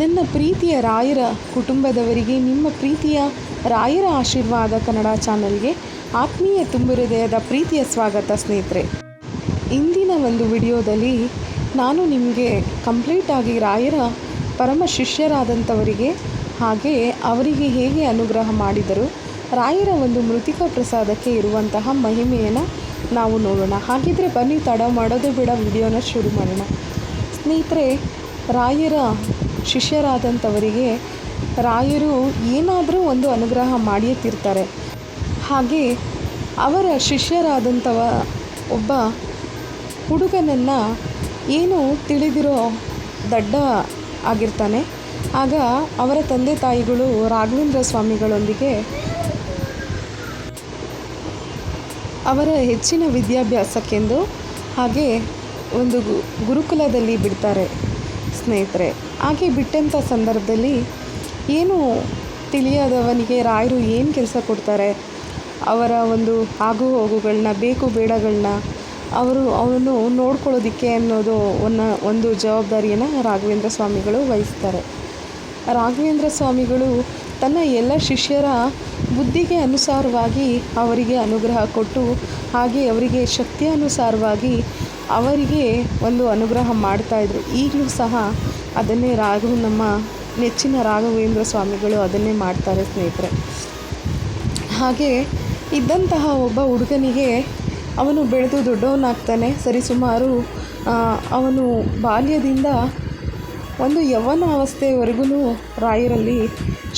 ನನ್ನ ಪ್ರೀತಿಯ ರಾಯರ ಕುಟುಂಬದವರಿಗೆ, ನಿಮ್ಮ ಪ್ರೀತಿಯ ರಾಯರ ಆಶೀರ್ವಾದ ಕನ್ನಡ ಚಾನಲ್ಗೆ ಆತ್ಮೀಯ ತುಂಬು ಹೃದಯದ ಪ್ರೀತಿಯ ಸ್ವಾಗತ ಸ್ನೇಹಿತರೆ. ಇಂದಿನ ಒಂದು ವಿಡಿಯೋದಲ್ಲಿ ನಾನು ನಿಮಗೆ ಕಂಪ್ಲೀಟಾಗಿ ರಾಯರ ಪರಮ ಶಿಷ್ಯರಾದಂಥವರಿಗೆ ಹಾಗೆ ಅವರಿಗೆ ಹೇಗೆ ಅನುಗ್ರಹ ಮಾಡಿದರು ರಾಯರ ಒಂದು ಮೃತಿಕ ಪ್ರಸಾದಕ್ಕೆ ಇರುವಂತಹ ಮಹಿಮೆಯನ್ನು ನಾವು ನೋಡೋಣ. ಹಾಗಿದ್ರೆ ಬನ್ನಿ, ತಡ ಮಾಡೋದು ಬಿಡ, ವಿಡಿಯೋನ ಶುರು ಮಾಡೋಣ. ಸ್ನೇಹಿತರೆ, ರಾಯರ ಶಿಷ್ಯರಾದಂಥವರಿಗೆ ರಾಯರು ಏನಾದರೂ ಒಂದು ಅನುಗ್ರಹ ಮಾಡಿಯೇ ತೀರ್ತಾರೆ ಹಾಗೆ ಅವರ ಶಿಷ್ಯರಾದಂಥವ ಒಬ್ಬ ಹುಡುಗನನ್ನು ಏನು ತಿಳಿದಿರೋ ದಡ್ಡ ಆಗಿರ್ತಾನೆ. ಆಗ ಅವರ ತಂದೆ ತಾಯಿಗಳು ರಾಘವೇಂದ್ರ ಸ್ವಾಮಿಗಳೊಂದಿಗೆ ಅವರ ಹೆಚ್ಚಿನ ವಿದ್ಯಾಭ್ಯಾಸಕ್ಕೆಂದು ಹಾಗೆ ಒಂದು ಗುರುಕುಲದಲ್ಲಿ ಬಿಡ್ತಾರೆ. ಸ್ನೇಹಿತರೆ ಹಾಗೆ ಬಿಟ್ಟಂಥ ಸಂದರ್ಭದಲ್ಲಿ ಏನು ತಿಳಿಯದವನಿಗೆ ರಾಯರು ಏನು ಕೆಲಸ ಕೊಡ್ತಾರೆ? ಅವರ ಒಂದು ಆಗು ಹೋಗುಗಳನ್ನ ಬೇಕು ಬೇಡಗಳನ್ನ ಅವರು ಅವನು ನೋಡ್ಕೊಳ್ಳೋದಿಕ್ಕೆ ಅನ್ನೋದು ಒನ್ನ, ಒಂದು ಜವಾಬ್ದಾರಿಯನ್ನು ರಾಘವೇಂದ್ರ ಸ್ವಾಮಿಗಳು ವಹಿಸ್ತಾರೆ. ರಾಘವೇಂದ್ರ ಸ್ವಾಮಿಗಳು ತನ್ನ ಎಲ್ಲ ಶಿಷ್ಯರ ಬುದ್ಧಿಗೆ ಅನುಸಾರವಾಗಿ ಅವರಿಗೆ ಅನುಗ್ರಹ ಕೊಟ್ಟು, ಹಾಗೆ ಅವರಿಗೆ ಶಕ್ತಿಯಾನುಸಾರವಾಗಿ ಅವರಿಗೆ ಒಂದು ಅನುಗ್ರಹ ಮಾಡ್ತಾಯಿದ್ರು ಈಗಲೂ ಸಹ ಅದನ್ನೇ ರಾಘವ ನಮ್ಮ ನೆಚ್ಚಿನ ರಾಘವೇಂದ್ರ ಸ್ವಾಮಿಗಳು ಅದನ್ನೇ ಮಾಡ್ತಾರೆ ಸ್ನೇಹಿತರೆ. ಹಾಗೆ ಇದ್ದಂತಹ ಒಬ್ಬ ಹುಡುಗನಿಗೆ ಅವನು ಬೆಳೆದು ದೊಡ್ಡವನಾಗ್ತಾನೆ. ಸರಿಸುಮಾರು ಅವನು ಬಾಲ್ಯದಿಂದ ಒಂದು ಯೌವನ ಅವಸ್ಥೆಯವರೆಗೂ ರಾಯರಲ್ಲಿ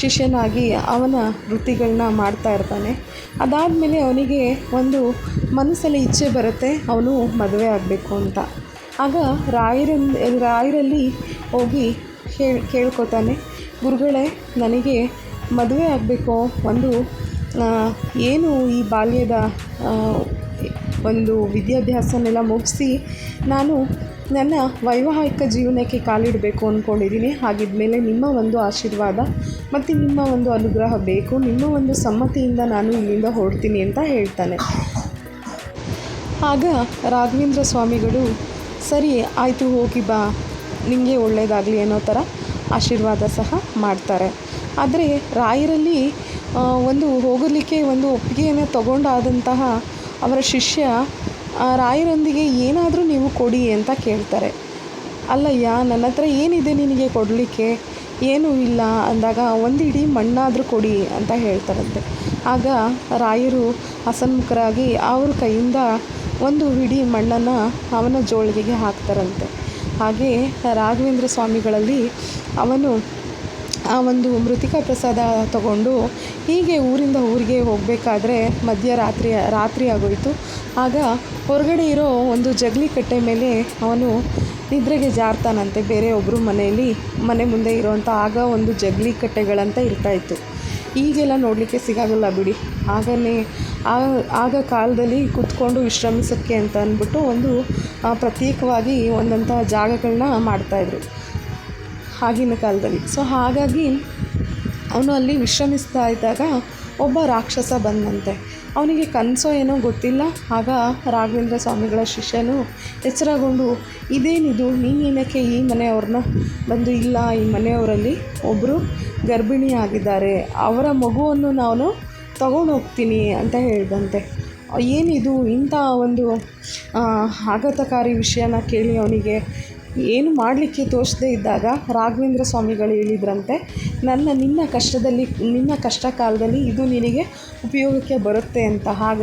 ಶಿಷ್ಯನಾಗಿ ಅವನ ವೃತ್ತಿಗಳನ್ನ ಮಾಡ್ತಾ ಇರ್ತಾನೆ. ಅದಾದಮೇಲೆ ಅವನಿಗೆ ಒಂದು ಮನಸ್ಸಲ್ಲಿ ಇಚ್ಛೆ ಬರುತ್ತೆ, ಅವನು ಮದುವೆ ಆಗಬೇಕು ಅಂತ. ಆಗ ರಾಯರಲ್ಲಿ ರಾಯರಲ್ಲಿ ಹೋಗಿ ಹೇಳಿ ಕೇಳ್ಕೊತಾನೆ, ಗುರುಗಳೇ, ನನಗೆ ಮದುವೆ ಆಗಬೇಕು. ಒಂದು ಏನು ಈ ಬಾಲ್ಯದ ಒಂದು ವಿದ್ಯಾಭ್ಯಾಸನೆಲ್ಲ ಮುಗಿಸಿ ನಾನು ನನ್ನ ವೈವಾಹಿಕ ಜೀವನಕ್ಕೆ ಕಾಲಿಡಬೇಕು ಅಂದ್ಕೊಂಡಿದ್ದೀನಿ ಹಾಗಿದ್ಮೇಲೆ ನಿಮ್ಮ ಒಂದು ಆಶೀರ್ವಾದ ಮತ್ತು ನಿಮ್ಮ ಒಂದು ಅನುಗ್ರಹ ಬೇಕು. ನಿಮ್ಮ ಒಂದು ಸಮ್ಮತಿಯಿಂದ ನಾನು ಇಲ್ಲಿಂದ ಹೊರಡ್ತೀನಿ ಅಂತ ಹೇಳ್ತಾನೆ. ಆಗ ರಾಘವೇಂದ್ರ ಸ್ವಾಮಿಗಳು, ಸರಿ, ಆಯಿತು, ಹೋಗಿ ಬಾ. ನಿಮಗೆ ಒಳ್ಳೆಯದಾಗಲಿ ಅನ್ನೋ ಥರ ಆಶೀರ್ವಾದ ಸಹ ಮಾಡ್ತಾರೆ. ಆದರೆ ರಾಯರಲ್ಲಿ ಒಂದು ಹೋಗಲಿಕ್ಕೆ ಒಂದು ಒಪ್ಪಿಗೆಯನ್ನು ತಗೊಂಡಾದಂತಹ ಅವರ ಶಿಷ್ಯ ರಾಯರೊಂದಿಗೆ ಏನಾದರೂ ನೀವು ಕೊಡಿ ಅಂತ ಕೇಳ್ತಾರೆ. ಅಲ್ಲಯ್ಯ, ನನ್ನ ಹತ್ರ ಏನಿದೆ ನಿನಗೆ ಕೊಡಲಿಕ್ಕೆ? ಏನೂ ಇಲ್ಲ ಅಂದಾಗ ಒಂದು ಇಡೀ ಮಣ್ಣಾದರೂ ಕೊಡಿ ಅಂತ ಹೇಳ್ತಾರಂತೆ. ಆಗ ರಾಯರು ಹಸನ್ಮುಖರಾಗಿ ಅವ್ರ ಕೈಯಿಂದ ಒಂದು ಹಿಡಿ ಮಣ್ಣನ್ನು ಅವನ ಜೋಳಿಗೆಗೆ ಹಾಕ್ತಾರಂತೆ. ಹಾಗೆ ರಾಘವೇಂದ್ರ ಸ್ವಾಮಿಗಳಲ್ಲಿ ಅವನು ಆ ಒಂದು ಮೃತಿಕಾ ಪ್ರಸಾದ ತಗೊಂಡು ಹೀಗೆ ಊರಿಂದ ಊರಿಗೆ ಹೋಗಬೇಕಾದ್ರೆ ಮಧ್ಯರಾತ್ರಿ ರಾತ್ರಿ ಆಗೋಯಿತು ಆಗ ಹೊರಗಡೆ ಇರೋ ಒಂದು ಜಗಲಿ ಕಟ್ಟೆ ಮೇಲೆ ಅವನು ನಿದ್ರೆಗೆ ಜಾರ್ತಾನಂತೆ. ಬೇರೆ ಒಬ್ಬರು ಮನೆಯಲ್ಲಿ ಮನೆ ಮುಂದೆ ಇರೋವಂಥ ಆಗ ಒಂದು ಜಗಲಿ ಕಟ್ಟೆಗಳಂತ ಇರ್ತಾಯಿತ್ತು ಈಗೆಲ್ಲ ನೋಡಲಿಕ್ಕೆ ಸಿಗೋಲ್ಲ ಬಿಡಿ. ಆಗನೇ ಆಗ ಕಾಲದಲ್ಲಿ ಕೂತ್ಕೊಂಡು ವಿಶ್ರಮಿಸೋಕ್ಕೆ ಅಂತ ಅಂದ್ಬಿಟ್ಟು ಒಂದು ಪ್ರತ್ಯೇಕವಾಗಿ ಒಂದಂಥ ಜಾಗಗಳನ್ನ ಮಾಡ್ತಾಯಿದ್ರು ಆಗಿನ ಕಾಲದಲ್ಲಿ. ಸೊ, ಹಾಗಾಗಿ ಅವನು ಅಲ್ಲಿ ವಿಶ್ರಮಿಸ್ತಾ ಇದ್ದಾಗ ಒಬ್ಬ ರಾಕ್ಷಸ ಬಂದಂತೆ. ಅವನಿಗೆ ಕನಸೋ ಏನೋ ಗೊತ್ತಿಲ್ಲ. ಆಗ ರಾಘವೇಂದ್ರ ಸ್ವಾಮಿಗಳ ಶಿಷ್ಯನು ಎಚ್ಚರಗೊಂಡು ಇದೇನಿದು ನೀನೇನಕ್ಕೆ ಈ ಮನೆಯವ್ರನ್ನ ಬಂದು ಇಲ್ಲ, ಈ ಮನೆಯವರಲ್ಲಿ ಒಬ್ಬರು ಗರ್ಭಿಣಿ ಆಗಿದ್ದಾರೆ ಅವರ ಮಗುವನ್ನು ನಾನು ತಗೊಂಡು ಹೋಗ್ತೀನಿ ಅಂತ ಹೇಳಿದಂತೆ. ಏನಿದು? ಇಂಥ ಒಂದು ಆಘಾತಕಾರಿ ವಿಷಯನ ಕೇಳಿ ಅವನಿಗೆ ಏನು ಮಾಡಲಿಕ್ಕೆ ತೋಚದೇ ಇದ್ದಾಗ ರಾಘವೇಂದ್ರ ಸ್ವಾಮಿಗಳು ಹೇಳಿದ್ರಂತೆ, ನನ್ನ, ನಿನ್ನ ಕಷ್ಟದಲ್ಲಿ, ನಿನ್ನ ಕಷ್ಟ ಕಾಲದಲ್ಲಿ ಇದು ನಿನಗೆ ಉಪಯೋಗಕ್ಕೆ ಬರುತ್ತೆ ಅಂತ. ಆಗ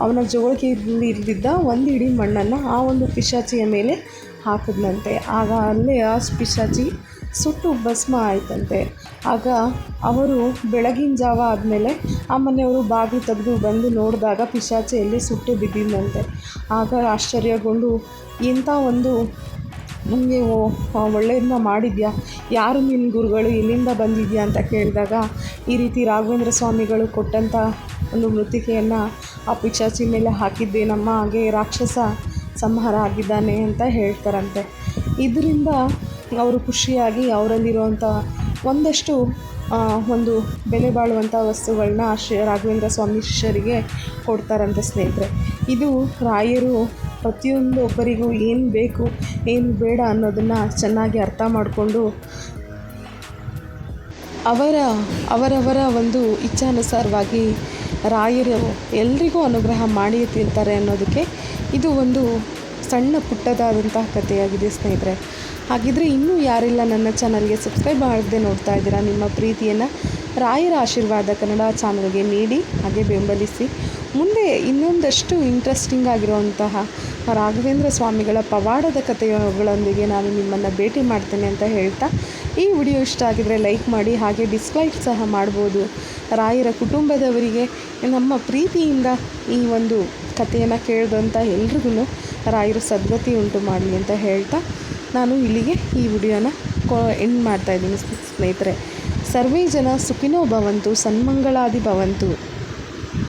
ಅವನ ಜೋಳಿಗೆಯಲ್ಲಿ ಇರಿದಿದ್ದ ಒಂದು ಇಡೀ ಮಣ್ಣನ್ನು ಆ ಒಂದು ಪಿಶಾಚಿಯ ಮೇಲೆ ಹಾಕಿದ್ನಂತೆ. ಆಗ ಅಲ್ಲೇ ಆ ಪಿಶಾಚಿ ಸುಟ್ಟು ಭಸ್ಮ ಆಯ್ತಂತೆ. ಆಗ ಅವರು ಬೆಳಗಿನ ಜಾವ ಆದಮೇಲೆ ಆ ಮನೆಯವರು ಬಾಗಿಲು ತೆಗೆದು ಬಂದು ನೋಡಿದಾಗ ಪಿಶಾಚಿಯಲ್ಲಿ ಸುಟ್ಟು ಬಿದ್ದಿದ್ದಂತೆ. ಆಗ ಆಶ್ಚರ್ಯಗೊಂಡು, ಇಂಥ ಒಂದು ನನಗೆ ಒಳ್ಳೆಯದನ್ನ ಮಾಡಿದ್ಯಾ? ಯಾರು ನಿನ್ನ ಗುರುಗಳು ಎಲ್ಲಿಂದ ಬಂದಿದ್ಯಾ ಅಂತ ಕೇಳಿದಾಗ, ಈ ರೀತಿ ರಾಘವೇಂದ್ರ ಸ್ವಾಮಿಗಳು ಕೊಟ್ಟಂಥ ಒಂದು ಮೃತ್ತಿಕೆಯನ್ನು ಆ ಪಿಶಾಚಿ ಮೇಲೆ ಹಾಕಿದ್ದೇನಮ್ಮ? ಹಾಗೆ ರಾಕ್ಷಸ ಸಂಹಾರ ಆಗಿದ್ದಾನೆ ಅಂತ ಹೇಳ್ತಾರಂತೆ. ಇದರಿಂದ ಅವರು ಖುಷಿಯಾಗಿ ಅವರಲ್ಲಿರುವಂಥ ಒಂದಷ್ಟು ಒಂದು ಬೆಲೆ ಬಾಳುವಂಥ ವಸ್ತುಗಳನ್ನ ಶ್ರೀ ರಾಘವೇಂದ್ರ ಸ್ವಾಮಿ ಶಿಷ್ಯರಿಗೆ ಕೊಡ್ತಾರಂತೆ ಸ್ನೇಹಿತರೆ. ಇದು ರಾಯರು ಪ್ರತಿಯೊಂದು ಒಬ್ಬರಿಗೂ ಏನು ಬೇಕು, ಏನು ಬೇಡ ಅನ್ನೋದನ್ನು ಚೆನ್ನಾಗಿ ಅರ್ಥ ಮಾಡಿಕೊಂಡು ಅವರ, ಅವರವರ ಒಂದು ಇಚ್ಛಾನುಸಾರವಾಗಿ ರಾಯರು ಎಲ್ರಿಗೂ ಅನುಗ್ರಹ ಮಾಡಿ ತಿಂತಾರೆ ಅನ್ನೋದಕ್ಕೆ ಇದು ಒಂದು ಸಣ್ಣ ಪುಟ್ಟದಾದಂತಹ ಕಥೆಯಾಗಿದೆ ಸ್ನೇಹಿತರೆ. ಹಾಗಿದ್ರೆ ಇನ್ನೂ ಯಾರೆಲ್ಲ ನನ್ನ ಚಾನಲ್ಗೆ ಸಬ್ಸ್ಕ್ರೈಬ್ ಮಾಡದೆ ನೋಡ್ತಾ ಇದ್ದೀರಾ, ನಿಮ್ಮ ಪ್ರೀತಿಯನ್ನು ರಾಯರ ಆಶೀರ್ವಾದ ಕನ್ನಡ ಚಾನಲ್ಗೆ ನೀಡಿ, ಹಾಗೆ ಬೆಂಬಲಿಸಿ. ಮುಂದೆ ಇನ್ನೊಂದಷ್ಟು ಇಂಟ್ರೆಸ್ಟಿಂಗ್ ಆಗಿರುವಂತಹ ರಾಘವೇಂದ್ರ ಸ್ವಾಮಿಗಳ ಪವಾಡದ ಕಥೆಗಳೊಂದಿಗೆ ನಾನು ನಿಮ್ಮನ್ನು ಭೇಟಿ ಮಾಡ್ತೇನೆ ಅಂತ ಹೇಳ್ತಾ, ಈ ವಿಡಿಯೋ ಇಷ್ಟ ಆಗಿದರೆ ಲೈಕ್ ಮಾಡಿ, ಹಾಗೆ ಡಿಸ್ಲೈಕ್ ಸಹ ಮಾಡ್ಬೋದು. ರಾಯರ ಕುಟುಂಬದವರಿಗೆ ನಮ್ಮ ಪ್ರೀತಿಯಿಂದ ಈ ಒಂದು ಕಥೆಯನ್ನು ಕೇಳಿದಂಥ ಎಲ್ರಿಗೂ ರಾಯರು ಸದ್ಗತಿ ಉಂಟು ಮಾಡಲಿ ಅಂತ ಹೇಳ್ತಾ, ನಾನು ಇಲ್ಲಿಗೆ ಈ ವಿಡಿಯೋನ ಕೊ ಎಂಡ್ ಮಾಡ್ತಾಯಿದ್ದೀನಿ ಸ್ನೇಹಿತರೆ. ಸರ್ವೇ ಜನ ಸುಖಿನೋ ಭವಂತು, ಸನ್ಮಂಗಳಾದಿ ಭವಂತು.